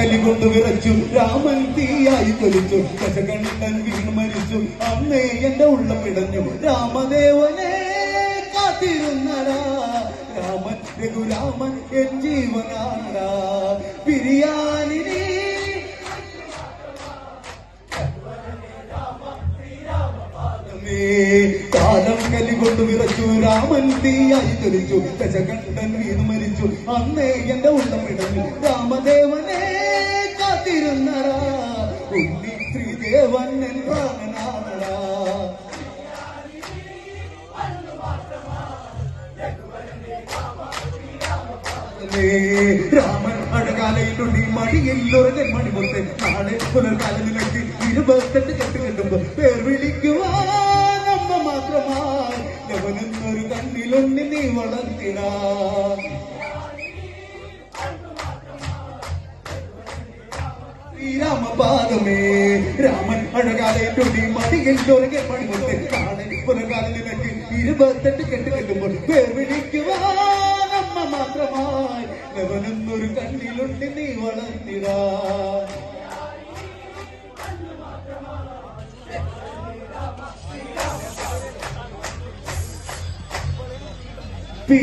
കലി കൊണ്ട് വിറച്ചു രാമൻ തീയായി തൊലിച്ചു ദശകണ്ഠൻ വീണ് മരിച്ചു. അന്നേ എന്റെ ഉള്ളം പിടഞ്ഞു രാമദേവനെ കാത്തിരുന്നടാ. രാമൻ രഘുരാമൻ എൻ ജീവനാടാ രാമേ, കാലം കലി കൊണ്ട് വിറച്ചു രാമൻ തീയായി തൊലിച്ചു ദശകണ്ഠൻ വീണ് മരിച്ചു. അന്നേ എന്റെ ഉള്ളം ഇടഞ്ഞു. രാമദേവനെ രാമൻ അഴകാലയിലുണ്ടി ഉറങ്ങൻ മണിമുത്ത് നാളെ പുലർകാലം നിലയ്ക്ക് ഇരുപത്തെട്ട് കെട്ട് കെട്ടുമ്പോ പേർ വിളിക്കുവാൻ അമ്മ മാത്രമായി. യവനെന്നൊരു കണ്ണിലുണ്ണി നീ വളർത്തിടാ. ശ്രീരാമപാദമേ രാമൻ അഴകാലയിലുണ്ടി ഉറങ്ങൻ മണിമുത്ത് നാളെ പുലർകാലം നിലയ്ക്ക് ഇരുപത്തെട്ട് കെട്ട് കെട്ടുമ്പോൾ പേർ വിളിക്കുവാൻ അമ്മ മാത്രമായി. യവനെന്നൊരു കണ്ണിലുണ്ടി നീ വളർത്തിടാ. പി